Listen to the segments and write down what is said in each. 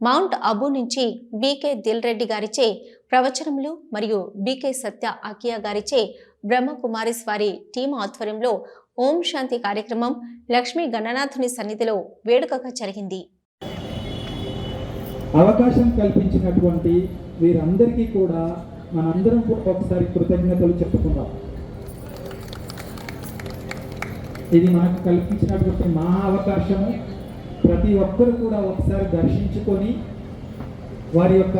Mount Abu నుంచి BK Dil Reddy గారిచే ప్రవచనములు మరియు బీకే సత్య అకియా గారిచే బ్రహ్మకుమారిస్ వారి టీం ఆధ్వర్యంలో ఓం శాంతి కార్యక్రమం లక్ష్మీ గణనాథుని సన్నిధిలో వేడుకగా జరిగింది. అవకాశం కల్పించినటువంటి వీరందరికీ కూడా మనందరం కూడా ఒకసారి కృతజ్ఞతలు చెప్పుకుందాం. ఇది మనకు కల్పించినటువంటి మహా అవకాశము. ప్రతి ఒక్కరు కూడా ఒకసారి దర్శించుకొని వారి యొక్క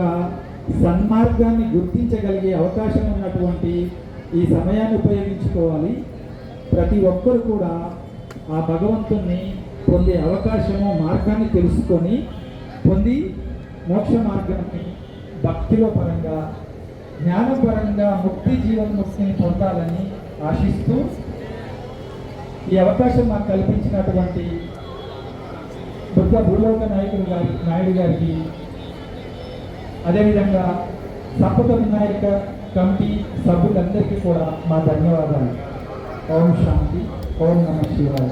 సన్మార్గాన్ని గుర్తించగలిగే అవకాశం ఉన్నటువంటి ఈ సమయాన్ని ఉపయోగించుకోవాలి. ప్రతి ఒక్కరు కూడా ఆ భగవంతుణ్ణి పొందే అవకాశము మార్గాన్ని తెలుసుకొని పొంది మోక్ష మార్గాన్ని భక్తిలో పరంగా జ్ఞానపరంగా ముక్తి జీవన్ముక్తిని పొందాలని ఆశిస్తూ ఈ అవకాశం మాకు కల్పించినటువంటి బుద్ధ భూలోక నాయకుడు గారి నాయుడు గారికి అదేవిధంగా సంపద వినాయక కమిటీ సభ్యులందరికీ కూడా మా ధన్యవాదాలు. ఓం శాంతి ఓం నమ శివాయ.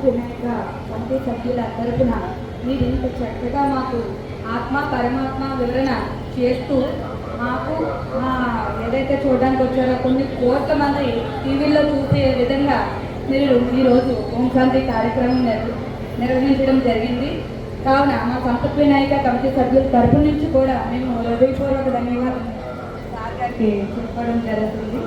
వినాయక కమిటీ సభ్యుల మీరు ఇంత చక్కగా మాకు ఆత్మ పరమాత్మ వివరణ చేస్తూ మాకు మా ఏదైతే చూడడానికి వచ్చారో కొన్ని కోట్ల మంది టీవీలో చూసే విధంగా మీరు ఈరోజు ఓం శాంతి కార్యక్రమం నిర్వహించడం జరిగింది. కావున మా సంపత్ వినాయక కమిటీ సభ్యుల తరపు నుంచి కూడా మేము హృదయపూర్వక ధన్యవాదాలు సార్ గారికి చెప్పడం జరుగుతుంది.